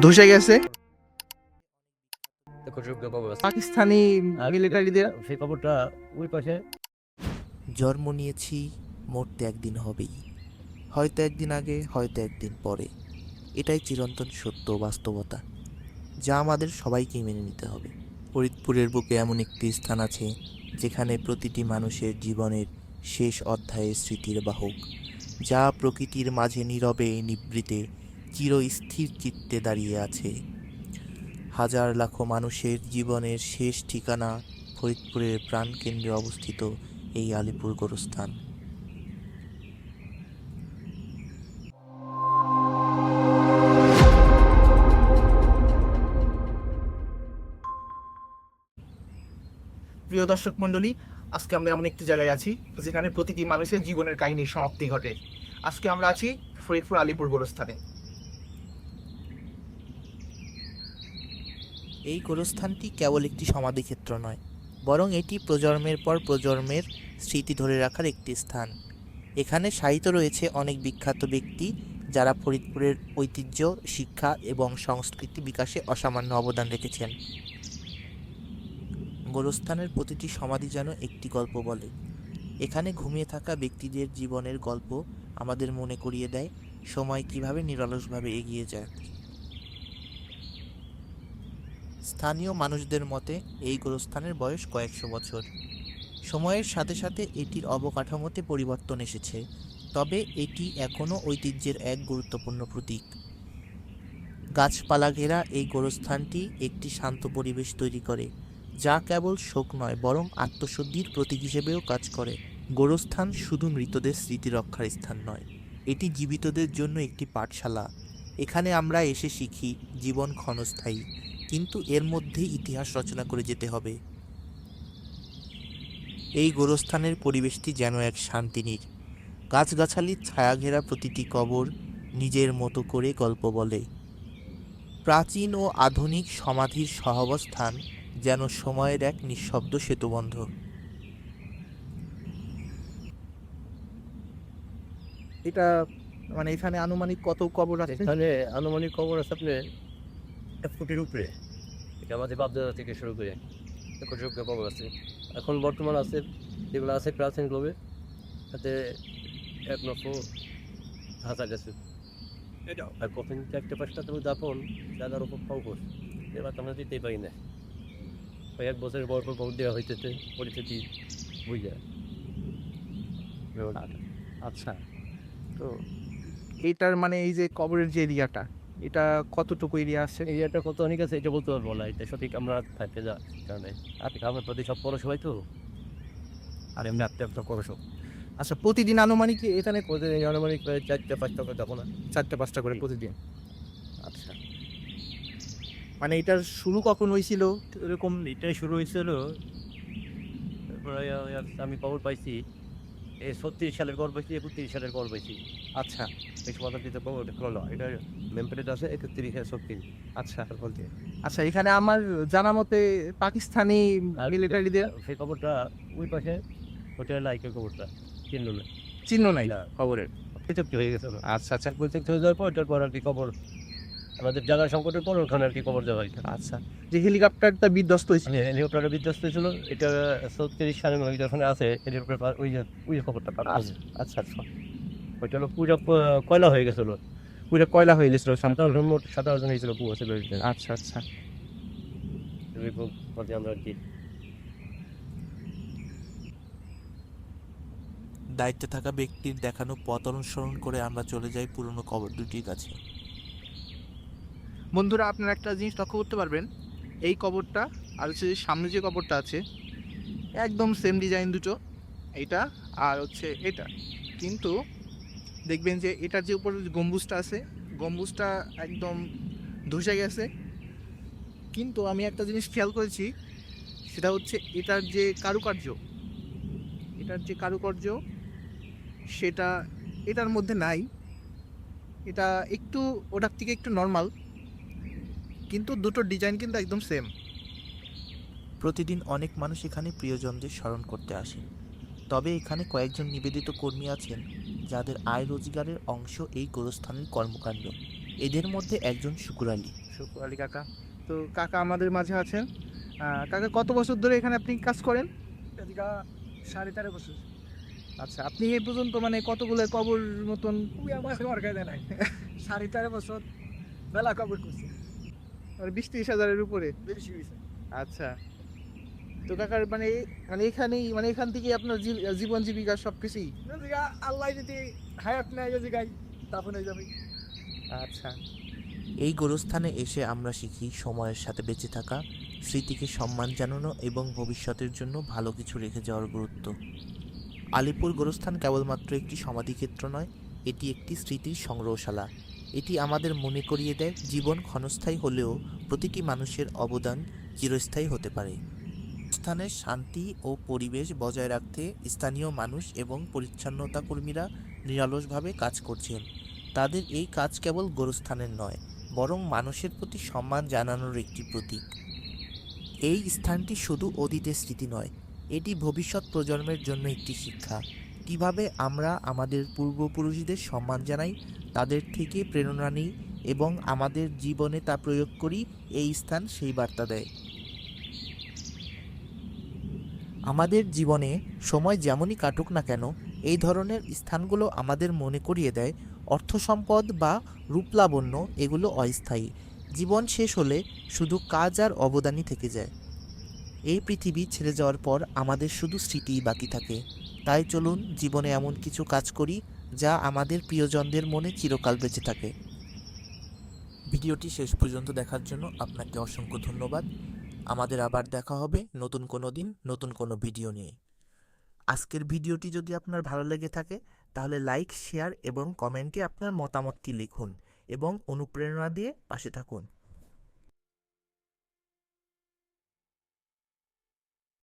ধসে গেছে। পাকিস্তানি মিলিটারিদের সেই খবরটা ওই পাশে। জন্ম নিয়েছি মরতে একদিন হবেই। হয়তো একদিন আগে হয়তো একদিন পরে। এটাই চিরন্তন সত্য বাস্তবতা যা আমাদের সবাইকে মেনে নিতে হবে। ফরিদপুরের বুকে এমন একটি স্থান আছে যেখানে প্রতিটি মানুষের জীবনের শেষ অধ্যায়ে স্মৃতির বাহক যা প্রকৃতির মাঝে নীরবে নিবৃতে চিরস্থির চিত্তে দাঁড়িয়ে আছে। হাজার লাখো মানুষের জীবনের শেষ ঠিকানা ফরিদপুরের প্রাণকেন্দ্রে অবস্থিত এই আলিপুর গোরস্থান। প্রিয় দর্শক মণ্ডলী, আজকে আমরা এমন একটি জায়গায় আছি যেখানে প্রতিটি মানুষের জীবনের কাহিনীর সমাপ্তি ঘটে। আজকে আমরা আছি ফরিদপুর আলিপুর গোরস্থানে। এই গোরস্থানটি কেবল একটি সমাধিক্ষেত্র নয়, বরং এটি প্রজন্মের পর প্রজন্মের স্মৃতি ধরে রাখার একটি স্থান। এখানে সাহিত্য রয়েছে অনেক বিখ্যাত ব্যক্তি যারা ফরিদপুরের ঐতিহ্য, শিক্ষা এবং সংস্কৃতি বিকাশে অসামান্য অবদান রেখেছেন। গোরস্থানের প্রতিটি সমাধি যেন একটি গল্প বলে। এখানে ঘুমিয়ে থাকা ব্যক্তিদের জীবনের গল্প আমাদের মনে করিয়ে দেয় সময় কীভাবে নিরলসভাবে এগিয়ে যায়। স্থানীয় মানুষদের মতে, এই গোরস্থানের বয়স কয়েকশো বছর। সময়ের সাথে সাথে এটির অবকাঠামোতে পরিবর্তন এসেছে, তবে এটি এখনও ঐতিহ্যের এক গুরুত্বপূর্ণ প্রতীক। গাছপালা ঘেরা এই গোরস্থানটি একটি শান্ত পরিবেশ তৈরি করে, যা কেবল শোক নয়, বরং আত্মশুদ্ধির প্রতীক হিসেবেও কাজ করে। গোরস্থান শুধু মৃতদের স্মৃতি রক্ষার স্থান নয়, এটি জীবিতদের জন্য একটি পাঠশালা। এখানে আমরা এসে শিখি, জীবন ক্ষণস্থায়ী। কিন্তু এর মধ্যে ইতিহাস রচনা করে যেতে হবে। এই গোরস্থানের পরিবেশটি যেন এক শান্তিনীর। গাছগাছালির ছায়া ঘেরা প্রতিটি কবর নিজের মতো করে গল্প বলে। প্রাচীন ও আধুনিক সমাধির সহাবস্থান যেন সময়ের এক নিঃশব্দ সেতুবন্ধ। এটা মানে এখানে আনুমানিক কত কবর আছে? এখানে আনুমানিক কবর আছে আপনি এক ফুটের উপরে। এটা আমাদের বাপদাদা থেকে শুরু করে দেখো যোগ্য খবর আছে। এখন বর্তমান আছে যেগুলো আছে প্রাচীন গ্লোবে তাতে এক লক্ষ হাজার গেছে আর কখন চারটে পাঁচটা তুমি দাপন দাদার উপর খবর এবার তো আমরা দিতেই পারি না। ওই এক বছরের পর পর ভোট দেওয়া হইতেছে পরিস্থিতি বুঝে। আচ্ছা। তো এইটার মানে এই যে কবরের যে এরিয়াটা এটা কতটুকু এরিয়া আছে? এরিয়াটা কত? অনেক আছে এটা বলতে পারব না এটা সঠিক আমরা থাকতে যা কারণে আপনি আমার প্রতি সব পড়ো সবাই তো? আর এমনি আপনি আপনার করো সব আচ্ছা প্রতিদিন আনুমানিক এখানে প্রতিদিন আনুমানিক প্রায় চারটে পাঁচটা করে যাব না? চারটে পাঁচটা করে প্রতিদিন। আচ্ছা। মানে এটার শুরু কখন হয়েছিল? এরকম এটাই শুরু হয়েছিল। তারপরে আমি খবর পাইছি এই ছত্রিশ সালের গড় পাইছি একত্রিশ সালের গড় পাইছি আচ্ছা। দিতে খবর দেখল এটা মেম্পেলেট আছে একত্রিশ ছত্রিশ। আচ্ছা। বলতে। আচ্ছা এখানে আমার জানা মতে পাকিস্তানি আর- মিলিটারিদের সেই খবরটা ওই পাশে হোটেল লাইকের খবরটা চিনল না চিহ্ন নাই। খবরের। হয়ে গেছে। আচ্ছা আচ্ছা। পৃথক হয়ে যাওয়ার পর তারপর আর কি খবর? আমাদের জায়গা সংকটের পর ওখানে আর কি খবর দেওয়া হয়েছে আচ্ছা যে হেলিকপ্টারটা বিধ্বস্ত হয়েছিল? হেলিকপ্টারটা বিধ্বস্ত ছিল এটা ছত্রিশ সালে ওই যখন আছে হেলিকপ্টার ওই যে ওই যে খবরটা আচ্ছা আচ্ছা আচ্ছা। ওইটা হলো পুরো কয়লা হয়ে গেছিল। পুরো কয়লা হয়ে গেছিল জন মোট সাতাশ জন হয়েছিল পুরো ছিল আচ্ছা আচ্ছা। আমরা আর কি। দায়িত্বে থাকা ব্যক্তির দেখানো পথ অনুসরণ করে আমরা চলে যাই পুরনো কবর দুটির কাছে। বন্ধুরা, আপনারা একটা জিনিস লক্ষ্য করতে পারবেন। এই কবরটা আর হচ্ছে সামনে যে কবরটা আছে, একদম সেম ডিজাইন দুটো। এটা আর হচ্ছে এটা। কিন্তু দেখবেন যে এটার যে উপরে গম্বুজটা আছে, গম্বুজটা একদম ধসে গেছে। কিন্তু আমি একটা জিনিস খেয়াল করেছি, সেটা হচ্ছে এটার যে কারুকার্য। এটার যে কারুকার্য, সেটা এটার মধ্যে নাই। এটা একটু ওটার থেকে একটু নর্মাল কিন্তু দুটো ডিজাইন কিন্তু একদম সেম প্রতিদিন অনেক মানুষ এখানে প্রিয়জনদের স্মরণ করতে আসেন। তবে এখানে কয়েকজন নিবেদিত কর্মী আছেন যাদের আয় রোজগারের অংশ এই গোরস্থানের কর্মকাণ্ড। এদের মধ্যে একজন শুকুর আলী শুক্র আলী কাকা তো কাকা আমাদের মাঝে আছেন। কাকা কত বছর ধরে এখানে আপনি কাজ করেন? এদিকে সাড়ে তেরো বছর। আচ্ছা আপনি এই পর্যন্ত মানে কতগুলো কবর মতন সাড়ে তেরো বছর বেলা কবর করছে। মানে বিশ ত্রিশ হাজারের উপরে? বেশি হয়েছে আচ্ছা। তো কাকার মানে মানে এখানেই মানে এখান থেকে আপনার জীবন জীবিকা সব কিছুই আল্লাহ যদি হায়াত নেয় এদিকে তারপর হয়ে যাবে। আচ্ছা। এই গোরস্থানে এসে আমরা শিখি সময়ের সাথে বেঁচে থাকা স্মৃতিকে সম্মান জানানো এবং ভবিষ্যতের জন্য ভালো কিছু রেখে যাওয়ার গুরুত্ব। আলিপুর গোরস্থান কেবলমাত্র একটি সমাধিক্ষেত্র নয় এটি একটি স্মৃতির সংগ্রহশালা। এটি আমাদের মনে করিয়ে দেয়, জীবন ক্ষণস্থায়ী হলেও প্রতিটি মানুষের অবদান চিরস্থায়ী হতে পারে। স্থানের শান্তি ও পরিবেশ বজায় রাখতে স্থানীয় মানুষ এবং পরিচ্ছন্নতা কর্মীরা নিরলসভাবে কাজ করছেন। তাদের এই কাজ কেবল গোরস্থানের নয়, বরং মানুষের প্রতি সম্মান জানানোর একটি প্রতীক। এই স্থানটি শুধু অতীতের স্মৃতি নয়, এটি ভবিষ্যৎ প্রজন্মের জন্য একটি শিক্ষা। কীভাবে আমরা আমাদের পূর্বপুরুষদের সম্মান জানাই, তাদের থেকে প্রেরণা নিই এবং আমাদের জীবনে তা প্রয়োগ করি, এই স্থান সেই বার্তা দেয়। আমাদের জীবনে সময় যেমনই কাটুক না কেন, এই ধরনের স্থানগুলো আমাদের মনে করিয়ে দেয়, অর্থ সম্পদ বা রূপলাবণ্য এগুলো অস্থায়ী। জীবন শেষ হলে শুধু কাজ আর অবদানই থেকে যায়। এই পৃথিবী ছেড়ে যাওয়ার পর আমাদের শুধু স্মৃতিই বাকি থাকে। তাই চলুন জীবনে এমন কিছু কাজ করি যা আমাদের প্রিয়জনদের মনে চিরকাল বেঁচে থাকে। ভিডিওটি শেষ পর্যন্ত দেখার জন্য আপনাকে অসংখ্য ধন্যবাদ। আমাদের আবার দেখা হবে নতুন কোনো দিন, নতুন কোনো ভিডিও নিয়ে। আজকের ভিডিওটি যদি আপনার ভালো লেগে থাকে, তাহলে লাইক, শেয়ার এবং কমেন্টে আপনার মতামতটি লিখুন এবং অনুপ্রেরণা দিয়ে পাশে থাকুন।